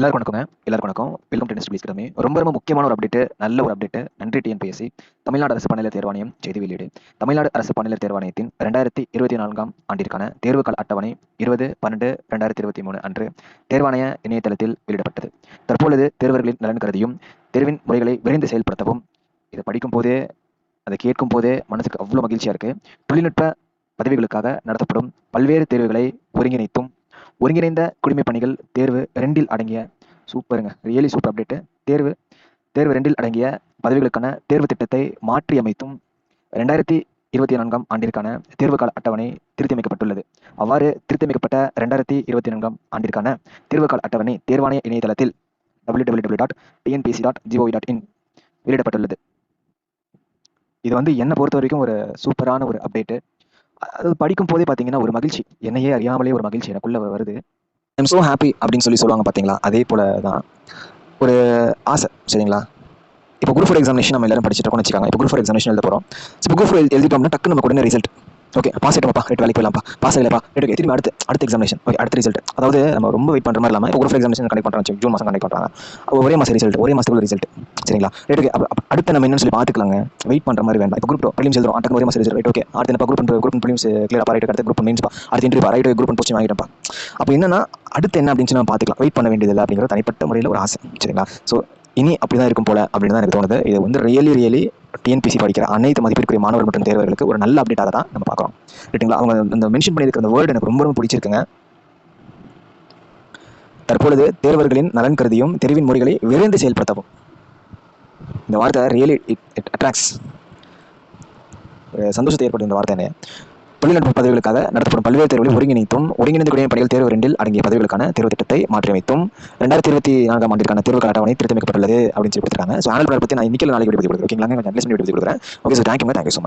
எல்லாருக்கும் வணக்கங்க. எல்லாருக்கும் வணக்கம். வெல்கம் டு பிளீஸ் கிடமே ரொம்ப ரொம்ப முக்கியமான ஒரு அப்டேட் நல்ல ஒரு அப்டேட் நன்றி டிஎன்பிஎஸ்சி தமிழ்நாடு அரசு பணியாளர் தேர்வாணையம் செய்தி வெளியீடு. தமிழ்நாடு அரசு பணியாளர் தேர்வாணையத்தின் ரெண்டாயிரத்தி இருபத்தி நான்காம் ஆண்டிற்கான தேர்வுக்கால அட்டவணை இருபது பன்னெண்டு ரெண்டாயிரத்தி இருபத்தி மூணு அன்று தேர்வாணைய இணையதளத்தில் வெளியிடப்பட்டது. தற்பொழுது தேர்வர்களின் நலன் கருதியும் தேர்வின் முறைகளை விரைந்து செயல்படுத்தவும் இதை படிக்கும் போதே அதை கேட்கும் போதே மனசுக்கு அவ்வளோ மகிழ்ச்சியா இருக்கு. தொழில்நுட்ப பதவிகளுக்காக நடத்தப்படும் பல்வேறு தேர்வுகளை ஒருங்கிணைத்தும் ஒருங்கிணைந்த குடிமை பணிகள் தேர்வு ரெண்டில் அடங்கிய சூப்பருங்க. ரியலி சூப்பர் அப்டேட் தேர்வு தேர்வு ரெண்டில் அடங்கிய பதவிகளுக்கான தேர்வு திட்டத்தை மாற்றி அமைத்தும் ரெண்டாயிரத்தி இருபத்தி நான்காம் ஆண்டிற்கான தேர்வுக்கால அட்டவணை திருத்தியமைக்கப்பட்டுள்ளது. அவ்வாறு திருத்தியமைக்கப்பட்ட ரெண்டாயிரத்தி இருபத்தி நான்காம் ஆண்டிற்கான தேர்வுக்கால அட்டவணை தேர்வாணைய இணையதளத்தில் W W W dot TNPSC dot G O V வெளியிடப்பட்டுள்ளது. இது வந்து என்னை பொறுத்த வரைக்கும் ஒரு சூப்பரான ஒரு அப்டேட்டு அது படிக்கும் போதே பார்த்தீங்கன்னா ஒரு மகிழ்ச்சி. என்னையே அறியாமலே ஒரு மகிழ்ச்சி எனக்குள்ள வருது. ஐம் ஸோ ஹாப்பி அப்படின்னு சொல்லி சொல்லுவாங்க பார்த்தீங்களா அதே போல தான் ஒரு ஆசை சரிங்களா? இப்போ குரூப் ஃபோர் எக்ஸாமினேஷன் நம்ம எல்லாரும் படிச்சுட்டு இருக்கோம்னு வச்சுக்காங்க. இப்போ குரூப் ஃபோர் எக்ஸாமினேஷன் எழுத போகிறோம் இப்போ குரூப் ஃபோர் எழுதிட்டோம்னா டக்கு நமக்கு உடனே ரிசல்ட் ஓகே பாஸ் ஆகிட்டோம்ப்பா ரெண்டு வேலைக்கு போயிடலாம்ப்பா. பாஸ் ஆகலப்பா ரெண்டு திரும்பி அடுத்து அடுத்த எக்ஸாமினேஷன் ஓகே அடுத்த ரிசல்ட் அதாவது நம்ம ரொம்ப வெயிட் பண்ணுற மாதிரி இல்லாமல் ஒரு குரூப் எக்ஸாமினேஷன் கண்டக்ட் பண்ணுறாங்க ஜூன் மாதம் கண்டக்ட் பண்ணுறாங்க ஒரே மாதம் ரிசல்ட் ஒரே மாதத்துக்குள்ள ரிசல்ட் சரிங்களா? ரைட் ஓகே அடுத்து நம்ம என்னன்னு சொல்லி பார்த்துக்கலாங்க வெயிட் பண்ணுற மாதிரி வேண்டாம். இப்போ குரூப் ப்ரிலிம்ஸ் எழுதுறோம். அடுத்த ஒரே மாதம் ரிசல்ட் ரைட் ஓகே அடுத்து என்ன group group prelims clear right அடுத்த குரூப் மெயின்ஸ்ப்பா அடுத்த இன்டர்வியூ ரைட் குரூப் போச்சு வாங்கிட்டப்பா அப்போ என்னன்னா அடுத்து என்ன அப்படின்னு சொல்லி நம்ம பார்த்துக்கலாம் வெயிட் பண்ண வேண்டியதில்லை அப்படிங்கிற தனிப்பட்ட முறையில் ஒரு ஆசை. சரிங்களா? ஸோ இனி அப்படி தான் இருக்கும் போல அப்படின்னு தான் எனக்கு தோணுது. இது வந்து ரியலி ரியலி டிஎன்பிசி படிக்கிற அனைத்து மதிப்பிற்குரிய மாணவர் மற்றும் தேர்வர்களுக்கு ஒரு நல்ல அப்டேட்டாக தான் நம்ம பார்க்குறோம். ரைட்டுங்களா அவங்க இந்த மென்ஷன் பண்ணியிருக்கிற அந்த வேர்டு எனக்கு ரொம்ப ரொம்ப பிடிச்சிருக்குங்க. தற்பொழுது தேர்வர்களின் நலன் கருதியும் தெரிவின் முறைகளை விரைந்து செயல்படுத்தவும். இந்த வார்த்தை ரியலி இட் இட் அட்ராக்ட்ஸ் சந்தோஷத்தை ஏற்படும் இந்த வார்த்தை தொழில்நுட்ப பதவிகளுக்காக நடத்தப்படும் பல்வேறு தேர்வுகளை ஒருங்கிணைத்தும் ஒருங்கிணைந்து குடிமை பணிகள் தேர்வு ரெண்டில் அடங்கிய பதவிகளுக்கான தேர்வு திட்டத்தை மாற்றியமைத்தும் ரெண்டாயிரத்தி இருபத்தி நான்காம் ஆண்டிற்கான தேர்வு அட்டவணை திருத்தமைக்கப்பட்டுள்ளது அப்படின்னு சொல்லி கொடுத்துருக்காங்க. ஸோ ஆனல் பற்றி நான் இன்னைக்கு நாளைக்கு வீடியோ கொடுக்குறேன். ஓகேங்களா கொஞ்சம் அட்லீஸ்ட் வீடியோ கொடுக்குறேன். Okay sir thank you thank you so much